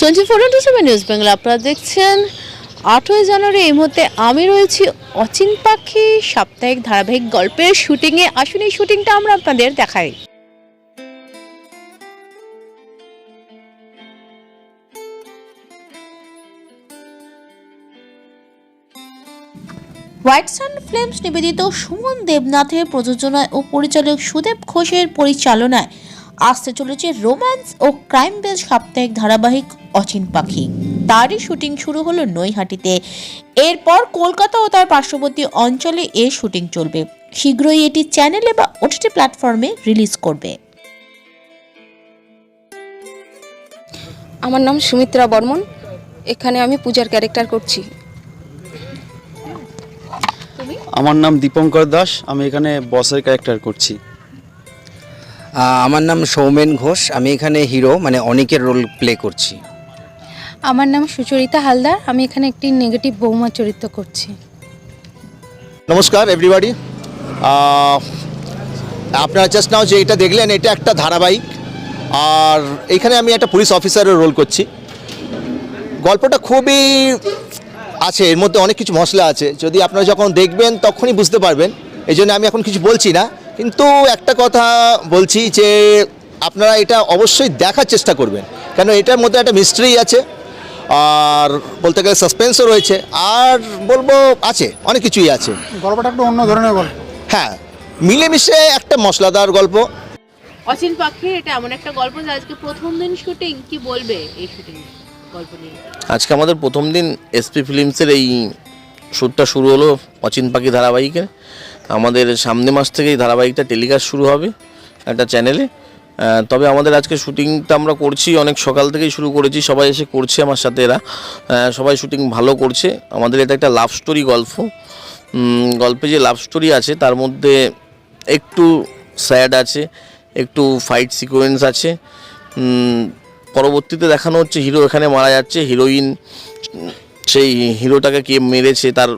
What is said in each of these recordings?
Twenty four seven news Bangla. আপনারা দেখছেন আটই জানুয়ারি, এই মুহূর্তে আমি রয়েছি অচিন পাখি। সাপ্তাহিক ধারাবাহিক গল্পের শুটিংয়ে আসুন, এই শুটিংটা আমরা আপনাদের দেখাই। হোয়াইট সান ফিল্মস নিবেদিত সুমন দেবনাথের প্রযোজনায় ও পরিচালক সুদেব ঘোষের পরিচালনায় আসতে চলেছে রোম্যান্স ও ক্রাইম বেস সাপ্তাহিক ধারাবাহিক অচিন পাখি। তারই শুটিং শুরু হলো নৈহাটিতে। এরপর কলকাতা ও তার পার্শ্ববর্তী অঞ্চলে এর শুটিং চলবে। শীঘ্রই এটি চ্যানেলে বা ওটিটি প্ল্যাটফর্মে রিলিজ করবে। আমার নাম সুমিত্রা বর্মন। এখানে আমি পূজার ক্যারেক্টার করছি। আমার নাম দীপঙ্কর দাস। আমি এখানে বসের ক্যারেক্টার করছি। আমার নাম সৌমেন ঘোষ। আমি এখানে হিরো মানে অনেকের রোল প্লে করছি। আমার নাম সুচরিতা হালদার। আমি এখানে একটি নেগেটিভ বৌমা চরিত্র করছি। নমস্কার এভরিবাডি আপনারা জাস্ট নাও যে এটা দেখলেন এটা একটা ধারাবাহিক। আর এখানে আমি একটা পুলিশ অফিসারের রোল করছি। গল্পটা খুবই আছে এর মধ্যে অনেক কিছু মশলা আছে। যদি আপনারা যখন দেখবেন তখনই বুঝতে পারবেন। এই জন্য আমি এখন কিছু বলছি না। কিন্তু একটা কথা বলছি যে আপনারা এটা অবশ্যই দেখার চেষ্টা করবেন। কেন এটার মধ্যে একটা মিস্ট্রি আছে আর বলতে গেলে সাসপেন্সও রয়েছে আর বলব আছে অনেক কিছুই আছে। গল্পটা একটু অন্য ধরনের গল্প হ্যাঁ মিলেমিশে একটা মশলাদার গল্প। অচিন পাখির এটা এমন একটা গল্প যে আজকে প্রথম দিন শুটিং কি বলবে এই শুটিং গল্প নিয়ে? আজকে আমাদের প্রথম দিন এসপি ফিল্মসের এই শ্যুটটা শুরু হলো অচিন পাখি ধারাবাহিকের। আমাদের সামনে মাস থেকে ধারাবাহিকটা টেলিকাস্ট শুরু হবে একটা চ্যানেলে। তবে আমাদের আজকে শুটিংটা আমরা করছি, অনেক সকাল থেকেই শুরু করেছি, সবাই এসে করছে আমার সাথে এরা। সবাই শুটিং ভালো করছে। আমাদের এটা একটা লাভ স্টোরি গল্প। গল্পে যে লাভ স্টোরি আছে, তার মধ্যে একটু স্যাড আছে, একটু ফাইট সিকোয়েন্স আছে। পরবর্তীতে দেখানো হচ্ছে হিরো এখানে মারা যাচ্ছে হিরোইন সেই হিরোটাকে কে মেরেছে, তার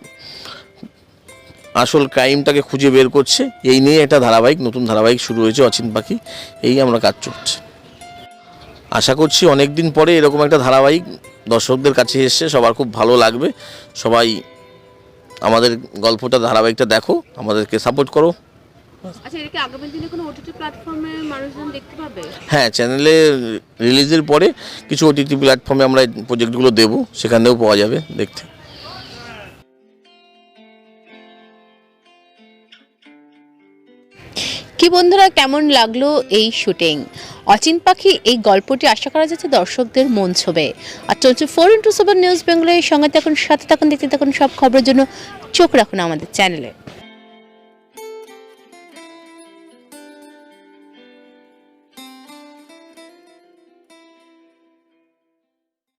আসল ক্রাইমটাকে খুঁজে বের করছে। এই নিয়ে একটা ধারাবাহিক নতুন ধারাবাহিক শুরু হয়েছে অচিন পাখি। এই আমরা কাজ চলছে। আশা করছি অনেক দিন পরে এরকম একটা ধারাবাহিক দর্শকদের কাছে এসছে সবার খুব ভালো লাগবে। সবাই আমাদের গল্পটা ধারাবাহিকটা দেখো আমাদেরকে সাপোর্ট করো। আচ্ছা হ্যাঁ চ্যানেলে রিলিজের পরে কিছু ওটিটি প্ল্যাটফর্মে আমরা প্রজেক্টগুলো দেবো। সেখানেও পাওয়া যাবে দেখতে। কি বন্ধুরা, কেমন লাগল এই শুটিং অচিন পাখি এই গল্পটি আশা করা যাচ্ছে দর্শকদের মন ছবে। আর চলছে ফোর ইন্টু সেভেন নিউজ বেঙ্গলের সঙ্গে থাকুন, সাথে থাকুন, দেখতে থাকুন সব খবরের জন্য চোখ রাখুন আমাদের চ্যানেলে